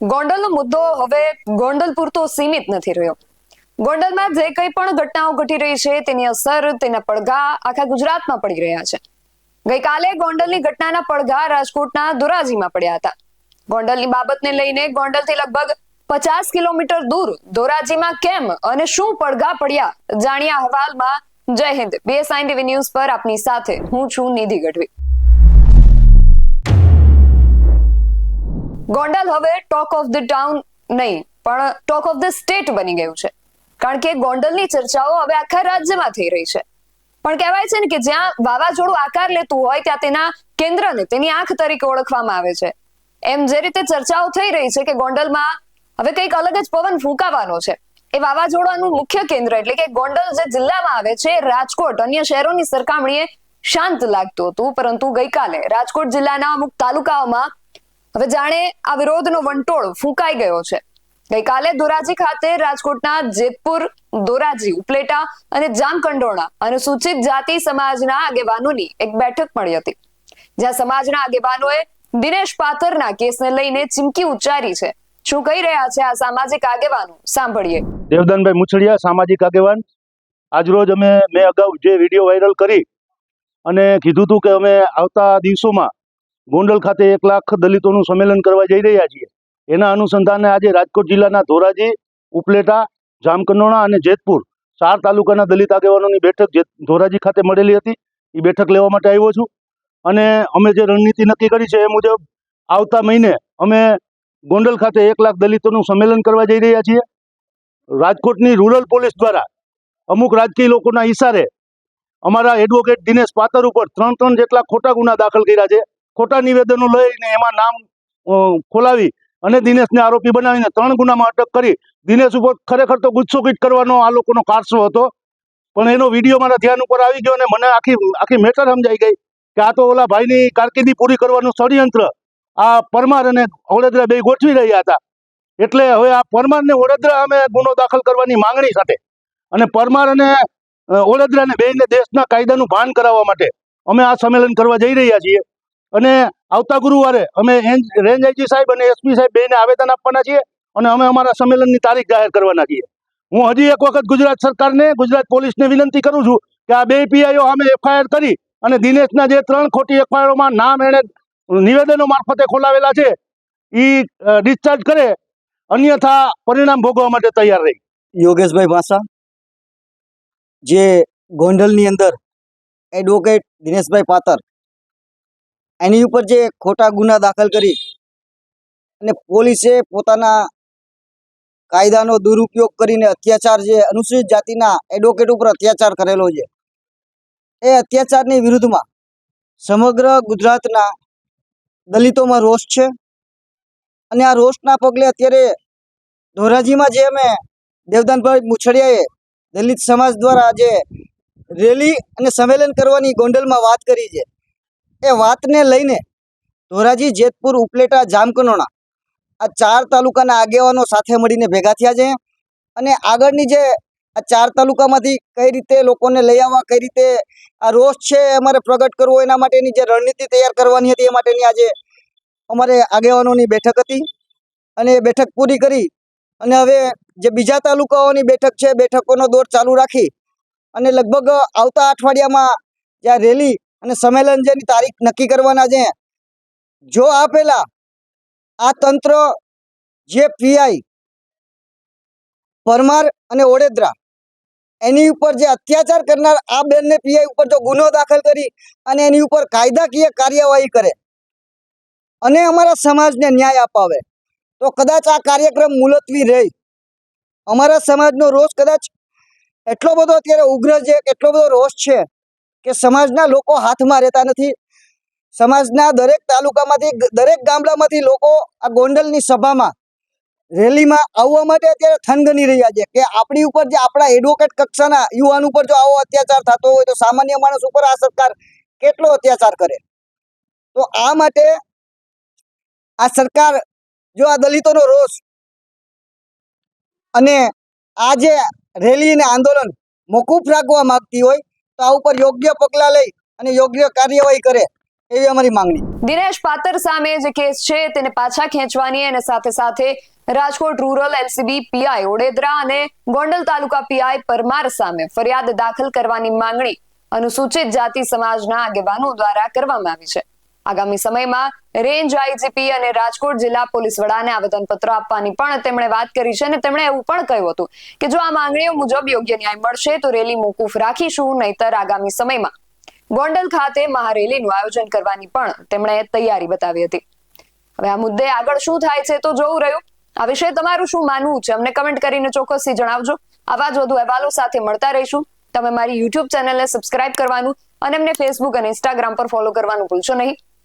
ગોંડલનો મુદ્દો હવે ગોંડલ પૂરતો સીમિત નથી રહ્યો. ગોંડલમાં જે કંઈ પણ ઘટનાઓ ઘટી રહી છે, તેની અસર, તેના પડઘા આખા ગુજરાતમાં પડી રહ્યા છે. ગઈકાલે ગોંડલની ઘટનાના પડઘા રાજકોટના ધોરાજીમાં પડ્યા હતા. ગોંડલની બાબતને લઈને ગોંડલથી લગભગ પચાસ કિલોમીટર દૂર ધોરાજીમાં કેમ અને શું પડઘા પડ્યા, જાણ્યા અહેવાલમાં જય હિન્દ. બીએસઆઈ ટીવી ન્યૂઝ પર આપની સાથે હું છું નિધિ ગઢવી. ગોંડલ હવે ટોક ઓફ ધ ટાઉન નહીં, પણ ટોક ઓફ ધ સ્ટેટ બની ગયું છે. કારણ કે ગોંડલની ચર્ચાઓ હવે આખા રાજ્યમાં થઈ રહી છે. પણ કહેવાય છે ને કે જ્યાં વાવાઝોડું આકાર લેતું હોય, ત્યાં તેના કેન્દ્રને તેની આંખ તરીકે ઓળખવામાં આવે છે. એમ જે રીતે ચર્ચાઓ થઈ રહી છે કે ગોંડલમાં હવે કંઈક અલગ જ પવન ફૂંકાવાનો છે. એ વાવાઝોડાનું મુખ્ય કેન્દ્ર એટલે કે ગોંડલ જે જિલ્લામાં આવે છે, રાજકોટ અન્ય શહેરોની સરખામણીએ શાંત લાગતું હતું. પરંતુ ગઈકાલે રાજકોટ જિલ્લાના અમુક તાલુકાઓમાં હવે જાણે આ વિરોધનો વંટોળ ફૂંકાઈ ગયો છે. ગઈકાલે ધોરાજી ખાતે રાજકોટના જેતપુર, ધોરાજી, ઉપલેટા અને જામકંડોરણા અનુસૂચિત જાતિ સમાજના આગેવાનોની એક બેઠક મળી હતી. જ્યાં સમાજના આગેવાનોએ દિનેશ પાથરના કેસને લઈને ચીમકી ઉચ્ચારી છે. શું કહી રહ્યા છે આ સામાજિક આગેવાનો? સાંભળીએ. દેવદાનભાઈ મુછડિયા, સામાજિક આગેવાન. આજરોજ અમે મેં અગાઉ જે વીડિયો વાયરલ કરી અને કીધું હતું કે અમે આવતા દિવસોમાં ગોંડલ ખાતે એક લાખ દલિતોનું સંમેલન કરવા જઈ રહ્યા છીએ. એના અનુસંધાને આજે રાજકોટ જિલ્લાના ધોરાજી, ઉપલેટા, જામકંડોણા અને જેતપુર ચાર તાલુકાના દલિત આગેવાનોની બેઠક ધોરાજી ખાતે મળેલી હતી એ બેઠક લેવા માટે આવ્યો છું. અને અમે જે રણનીતિ નક્કી કરી છે એ મુજબ આવતા મહિને અમે ગોંડલ ખાતે એક લાખ દલિતોનું સંમેલન કરવા જઈ રહ્યા છીએ. રાજકોટની રૂરલ પોલીસ દ્વારા અમુક રાજકીય લોકોના ઈશારે અમારા એડવોકેટ દિનેશ પાતર ઉપર ત્રણ ત્રણ જેટલા ખોટા ગુના દાખલ કર્યા છે. ખોટા નિવેદનો લઈને એમાં નામ ખોલાવી અને દિનેશને આરોપી બનાવીને ત્રણ ગુનામાં અટક કરી. દિનેશ ઉપર ખરેખર તો ગુસ્સો કીટ કરવાનો આ લોકોનો કારસો હતો. પણ એનો વીડિયો મારા ધ્યાન ઉપર આવી ગયો અને મને આખી આખી મેટર સમજાઈ ગઈ કે આ તો ઓલા ભાઈની કારકિર્દી પૂરી કરવાનું ષડયંત્ર. આ પરમાર અને ઓળેદરા બે ગોઠવી રહ્યા હતા. એટલે હવે આ પરમાર ને ઓળેદરા અમે ગુનો દાખલ કરવાની માંગણી સાથે અને પરમાર અને ઓળેદરાને બેયને દેશના કાયદાનું ભાન કરાવવા માટે અમે આ સંમેલન કરવા જઈ રહ્યા છીએ. અને આવતા ગુરુવારે અમે રેન્જ આઈજી સાહેબ અને એસપી સાહેબ બેને આવેદન આપવાના છીએ અને અમે અમારા સંમેલનની તારીખ જાહેર કરવાના છીએ. હું હજી એક વખત ગુજરાત સરકારને, ગુજરાત પોલીસને વિનંતી કરું છું કે આ બે પીઆઈઓ અમે એફઆઈઆર કરી અને દિનેશના જે ત્રણ ખોટી એફઆઈઆરમાં નામ એણે નિવેદનો મારફતે ખોલાવેલા છે એ ડિસ્ચાર્જ કરે, અન્યથા પરિણામ ભોગવવા માટે તૈયાર રહી. યોગેશભાઈ ભાષા જે ગોંડલની અંદર એડવોકેટ દિનેશભાઈ પાતર એની ઉપર જે ખોટા ગુના દાખલ કરી અને પોલીસે પોતાના કાયદાનો દુરુપયોગ કરીને અત્યાચાર જે અનુસૂચિત જાતિના એડવોકેટ ઉપર અત્યાચાર કરેલો છે, એ અત્યાચારની વિરુદ્ધમાં સમગ્ર ગુજરાતના દલિતોમાં રોષ છે અને આ રોષના પગલે અત્યારે ધોરાજીમાં જે અમે દેવદાનભાઈ મુછડિયાએ દલિત સમાજ દ્વારા જે રેલી અને સંમેલન કરવાની ગોંડલમાં વાત કરી છે એ વાતને લઈને ધોરાજી, જેતપુર, ઉપલેટા, જામકનોણા આ ચાર તાલુકાના આગેવાનો સાથે મળીને ભેગા થયા છે અને આગળની જે આ ચાર તાલુકામાંથી કઈ રીતે લોકોને લઈ આવવા, કઈ રીતે આ રોષ છે અમારે પ્રગટ કરવો એના માટેની જે રણનીતિ તૈયાર કરવાની હતી એ માટેની આજે અમારે આગેવાનોની બેઠક હતી અને એ બેઠક પૂરી કરી અને હવે જે બીજા તાલુકાઓની બેઠક છે બેઠકોનો દોર ચાલુ રાખી અને લગભગ આવતા અઠવાડિયામાં જ્યાં રેલી અને સંમેલન જેની તારીખ નક્કી કરવાના છે. જો આ પહેલા આ તંત્ર જે પીઆઈ પરમાર અને ઓડેદરા એની ઉપર જે અત્યાચાર કરનાર આ બેનને પીઆઈ ઉપર જો ગુનો દાખલ કરી અને એની ઉપર કાયદાકીય કાર્યવાહી કરે અને અમારા સમાજને ન્યાય અપાવે, તો કદાચ આ કાર્યક્રમ મુલતવી રહે. અમારા સમાજનો રોષ કદાચ એટલો બધો અત્યારે ઉગ્ર છે એટલો બધો રોષ છે કે સમાજના લોકો હાથમાં રહેતા નથી. સમાજના દરેક તાલુકામાંથી, દરેક ગામડામાંથી લોકો આ ગોંડલની સભામાં, રેલીમાં આવવા માટે અત્યારે થનગની રહ્યા છે. કે આપણી ઉપર જે આપણા એડવોકેટ કક્ષાના યુવાન ઉપર જો આવો અત્યાચાર થતો હોય તો સામાન્ય માણસ ઉપર આ સરકાર કેટલો અત્યાચાર કરે? તો આ માટે આ સરકાર જો આ દલિતોનો રોષ અને આ જે રેલી અને આંદોલન મોકૂફ રાખવા માંગતી હોય તો આ ઉપર યોગ્ય પગલાં લઈ અને યોગ્ય કાર્યવાહી કરે એવી અમારી માંગણી. દિનેશ પાતર સામે જે કેસ છે તેને પાછા ખેંચવાની અને સાથે સાથે Rajkot rural LCB PI Odedara અને ગોંડલ તાલુકા પીઆઈ પરમાર સામે ફરિયાદ દાખલ કરવાની માંગણી અનુસૂચિત જાતિ સમાજના આગેવાનો દ્વારા કરવામાં આવી છે. આગામી સમયમાં રેન્જ આઈજીપી અને રાજકોટ જિલ્લા પોલીસ વડાને આવેદનપત્ર આપવાની પણ તેમણે વાત કરી છે અને તેમણે એવું પણ કહ્યું હતું કે જો આ માંગણીઓ મુજબ યોગ્ય ન્યાય મળશે તો રેલી મોકૂફ રાખીશું, નહીતર આગામી સમયમાં ગોંડલ ખાતે મહારેલીનું આયોજન કરવાની પણ તેમણે તૈયારી બતાવી હતી. હવે આ મુદ્દે આગળ શું થાય છે તો જોવું રહ્યું. આ વિશે તમારું શું માનવું છે? અમને કમેન્ટ કરીને ચોક્કસથી જણાવજો. આવા જ વધુ અહેવાલો સાથે મળતા રહીશું. તમે મારી યુટ્યુબ ચેનલને સબસ્ક્રાઇબ કરવાનું અને એમને ફેસબુક અને ઇન્સ્ટાગ્રામ પર ફોલો કરવાનું ભૂલશો નહીં.